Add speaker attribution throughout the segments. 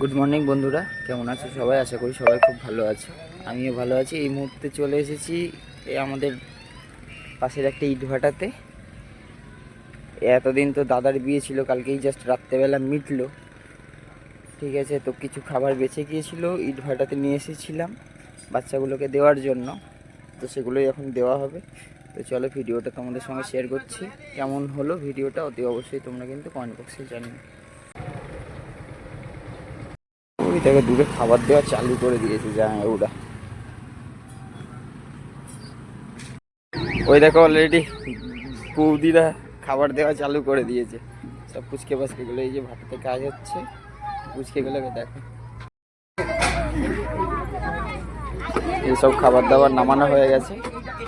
Speaker 1: Good morning বন্ধুরা। কেমন আছো সবাই? আশা করি সবাই খুব ভালো আছে। আমিও ভালো আছি। এই মুহূর্তে চলে এসেছি আমাদের পাশের একটা ইট ভাটাতে এতদিন তো দাদার বিয়ে ছিল, কালকেই জাস্ট রাত্রেবেলা মিটলো। ঠিক আছে, তো কিছু খাবার বেঁচে গিয়েছিল ইট ভাটাতে নিয়ে এসেছিলাম বাচ্চাগুলোকে দেওয়ার জন্য। তো সেগুলোই এখন দেওয়া হবে। তো চলো ভিডিওটা তোমাদের সঙ্গে শেয়ার করছি। কেমন হলো ভিডিওটা? অতি অবশ্যই তোমরা কিন্তু কমেন্ট বক্সে জানিও। ওই থেকে দূরে খাবার দেওয়া চালু করে দিয়েছে যা ওরা। ওই দেখো অলরেডি বৌদিরা খাবার দেওয়া চালু করে দিয়েছে। সব পুচকে পাচকেগুলো এই যে ভাটাতে কাজ হচ্ছে। পুচকেগুলোকে দেখো। এইসব খাবার দাবার নামানো হয়ে গেছে।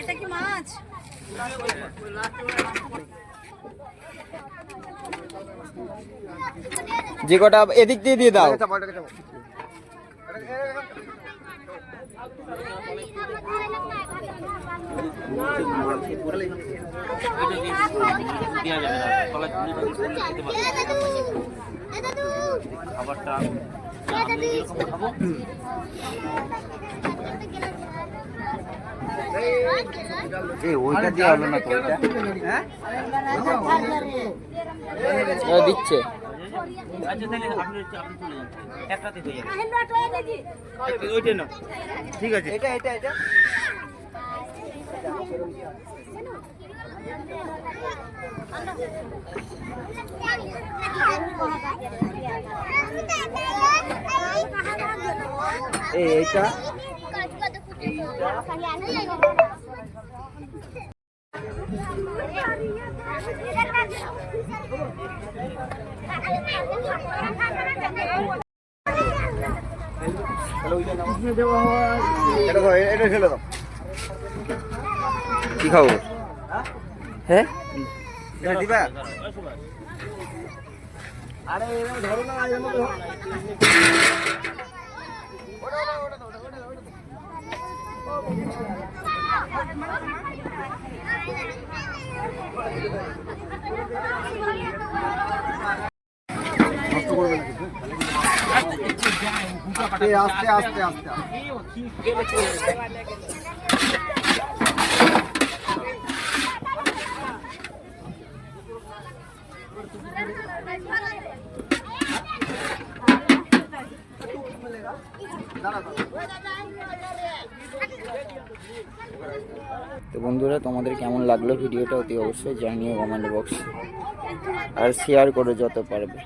Speaker 2: এটা কি মাছ?
Speaker 1: যে কটা এদিক দিয়ে দিয়ে দাও এই ওইটা দিয়ে হলো না তো ওইটা ও দিচ্ছে।
Speaker 3: ঠিক আছে।
Speaker 1: এটা এটা এটা। এইটা। কি খাব? হ্যাঁ?
Speaker 3: দিবা? আরে ধরো না এর মধ্যে ধরো। নষ্ট করবে না কিন্তু। এই আস্তে আস্তে আস্তে।
Speaker 1: তো বন্ধুরা, তোমাদের কেমন লাগল ভিডিওটা অতি অবশ্যই জানিও কমেন্ট বক্সে আর শেয়ার করে যত পারবে।